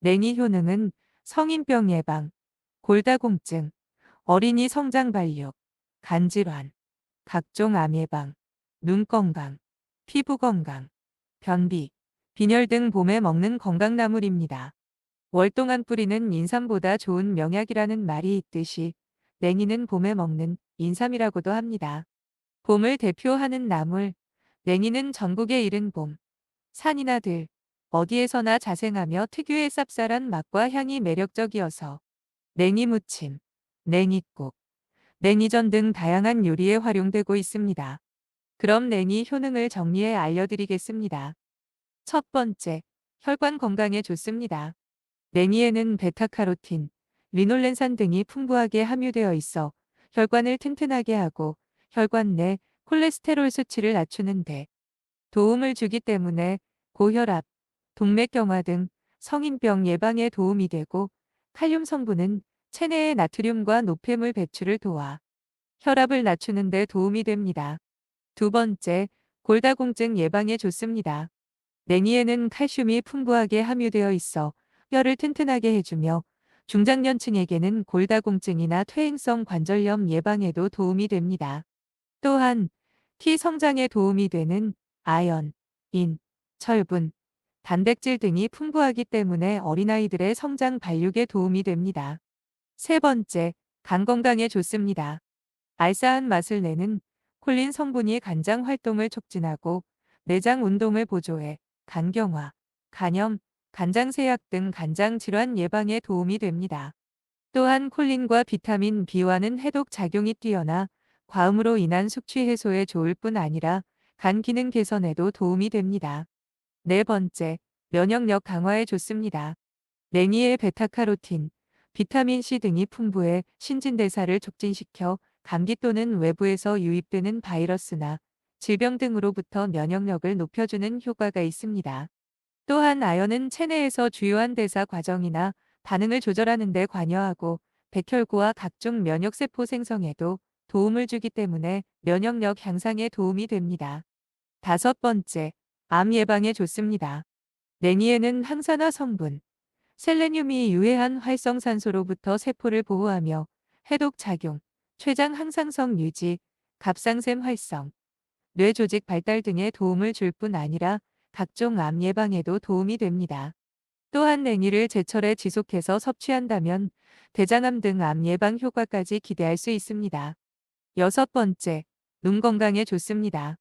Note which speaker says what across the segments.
Speaker 1: 냉이 효능은 성인병 예방, 골다공증, 어린이 성장 발육, 간질환, 각종 암 예방, 눈 건강, 피부 건강, 변비, 빈혈 등 봄에 먹는 건강나물입니다. 월동안 뿌리는 인삼보다 좋은 명약이라는 말이 있듯이 냉이는 봄에 먹는 인삼이라고도 합니다. 봄을 대표하는 나물, 냉이는 전국에 이른 봄, 산이나 들, 어디에서나 자생하며 특유의 쌉쌀한 맛과 향이 매력적이어서 냉이 무침, 냉이국, 냉이전 등 다양한 요리에 활용되고 있습니다. 그럼 냉이 효능을 정리해 알려드리겠습니다. 첫 번째, 혈관 건강에 좋습니다. 냉이에는 베타카로틴, 리놀렌산 등이 풍부하게 함유되어 있어 혈관을 튼튼하게 하고 혈관 내 콜레스테롤 수치를 낮추는 데 도움을 주기 때문에 고혈압, 동맥경화 등 성인병 예방에 도움이 되고 칼륨 성분은 체내의 나트륨과 노폐물 배출을 도와 혈압을 낮추는 데 도움이 됩니다. 두 번째, 골다공증 예방에 좋습니다. 냉이에는 칼슘이 풍부하게 함유되어 있어 뼈를 튼튼하게 해주며 중장년층에게는 골다공증이나 퇴행성 관절염 예방에도 도움이 됩니다. 또한 키 성장에 도움이 되는 아연, 인, 철분, 단백질 등이 풍부하기 때문에 어린아이들의 성장 발육에 도움이 됩니다. 세 번째, 간 건강에 좋습니다. 알싸한 맛을 내는 콜린 성분이 간장 활동을 촉진하고 내장 운동을 보조해 간경화, 간염, 간장세약 등 간장 질환 예방에 도움이 됩니다. 또한 콜린과 비타민 B와는 해독 작용이 뛰어나 과음으로 인한 숙취 해소에 좋을 뿐 아니라 간 기능 개선에도 도움이 됩니다. 네 번째, 면역력 강화에 좋습니다. 냉이의 베타카로틴, 비타민C 등이 풍부해 신진대사를 촉진시켜 감기 또는 외부에서 유입되는 바이러스나 질병 등으로부터 면역력을 높여주는 효과가 있습니다. 또한 아연은 체내에서 주요한 대사 과정이나 반응을 조절하는 데 관여하고 백혈구와 각종 면역세포 생성에도 도움을 주기 때문에 면역력 향상에 도움이 됩니다. 다섯 번째, 암 예방에 좋습니다. 냉이에는 항산화 성분, 셀레늄이 유해한 활성산소로부터 세포를 보호하며 해독 작용, 췌장 항상성 유지, 갑상샘 활성, 뇌 조직 발달 등에 도움을 줄 뿐 아니라 각종 암 예방에도 도움이 됩니다. 또한 냉이를 제철에 지속해서 섭취한다면 대장암 등 암 예방 효과까지 기대할 수 있습니다. 여섯 번째, 눈 건강에 좋습니다.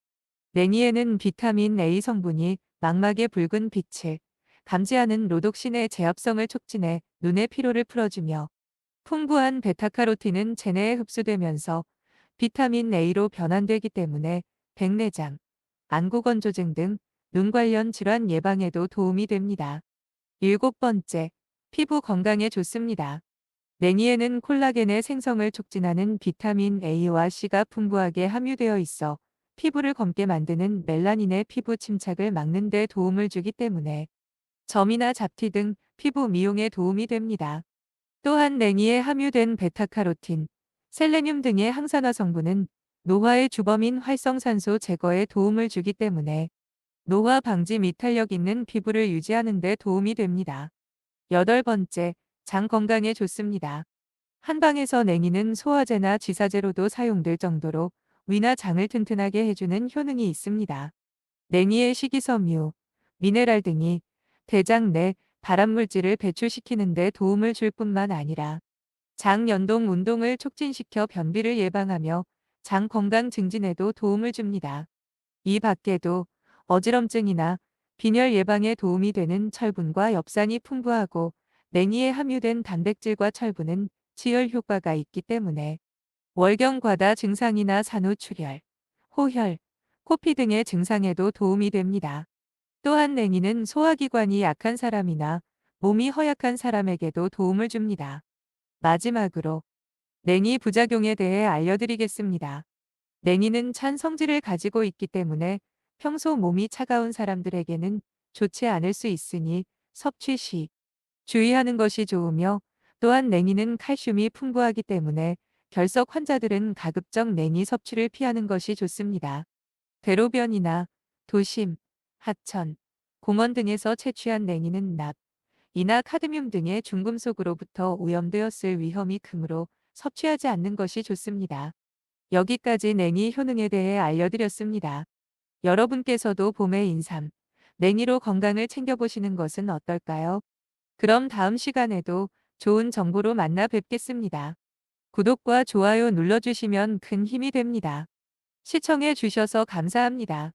Speaker 1: 냉이에는 비타민 A 성분이 망막의 붉은 빛을 감지하는 로독신의 제압성을 촉진해 눈의 피로를 풀어주며 풍부한 베타카로틴은 체내에 흡수되면서 비타민 A로 변환되기 때문에 백내장, 안구건조증 등 눈 관련 질환 예방에도 도움이 됩니다. 일곱 번째, 피부 건강에 좋습니다. 냉이에는 콜라겐의 생성을 촉진하는 비타민 A와 C가 풍부하게 함유되어 있어 피부를 검게 만드는 멜라닌의 피부 침착을 막는 데 도움을 주기 때문에 점이나 잡티 등 피부 미용에 도움이 됩니다. 또한 냉이에 함유된 베타카로틴, 셀레늄 등의 항산화 성분은 노화의 주범인 활성산소 제거에 도움을 주기 때문에 노화 방지 및 탄력 있는 피부를 유지하는 데 도움이 됩니다. 여덟 번째, 장 건강에 좋습니다. 한방에서 냉이는 소화제나 쥐사제로도 사용될 정도로 위나 장을 튼튼하게 해주는 효능이 있습니다. 냉이의 식이섬유, 미네랄 등이 대장 내 발암물질을 배출시키는 데 도움을 줄 뿐만 아니라 장 연동 운동을 촉진시켜 변비를 예방하며 장 건강 증진에도 도움을 줍니다. 이 밖에도 어지럼증이나 빈혈 예방에 도움이 되는 철분과 엽산이 풍부하고 냉이에 함유된 단백질과 철분은 치열 효과가 있기 때문에 월경 과다 증상이나 산후출혈, 호혈, 코피 등의 증상에도 도움이 됩니다. 또한 냉이는 소화기관이 약한 사람이나 몸이 허약한 사람에게도 도움을 줍니다. 마지막으로 냉이 부작용에 대해 알려드리겠습니다. 냉이는 찬 성질을 가지고 있기 때문에 평소 몸이 차가운 사람들에게는 좋지 않을 수 있으니 섭취 시 주의하는 것이 좋으며 또한 냉이는 칼슘이 풍부하기 때문에 결석 환자들은 가급적 냉이 섭취를 피하는 것이 좋습니다. 대로변이나 도심, 하천, 공원 등에서 채취한 냉이는 납, 이나 카드뮴 등의 중금속으로부터 오염되었을 위험이 크므로 섭취하지 않는 것이 좋습니다. 여기까지 냉이 효능에 대해 알려드렸습니다. 여러분께서도 봄의 인삼, 냉이로 건강을 챙겨보시는 것은 어떨까요? 그럼 다음 시간에도 좋은 정보로 만나 뵙겠습니다. 구독과 좋아요 눌러주시면 큰 힘이 됩니다. 시청해 주셔서 감사합니다.